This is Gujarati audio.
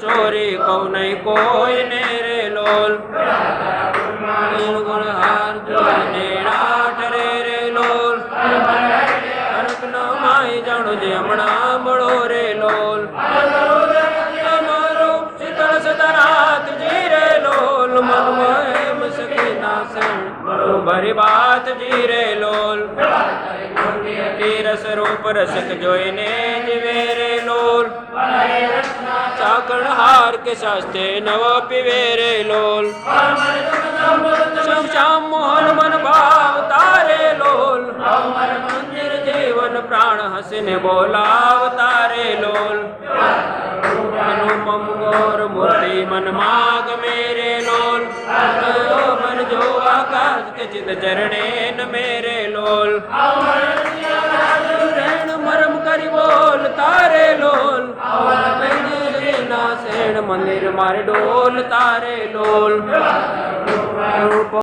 ચોરી કઉ નહીં કોઈ ને રે લોલ. ગુણ હાર જોઈને રાઠ રે રે લોલ. હરક ન માય જાણો જે હમણાં મળો રે લોલ. મારો શીતળ સદા રાત જી રે લોલ. મનમાં એમ સખી નાસણ. બરોબરી વાત જી રે લોલ. રસ રૂપ રસક જોઈને જીવે રે લોલ. ચાકણ હાર કે શાસ્તે નવ પીવે રે લોલ. શ્યામ મોહન મન ભાવ તારે લોલ. મંદિર જીવન પ્રાણ હસીને બોલાવ તારે લોલ. અનુપમ ગોર મૂર્તિ મન માગ મેરે લોલ. મન જો આકાશ કે ચિત ચરણે મેરે લોલ. મંદિર મારે ડોલ તારે રૂપ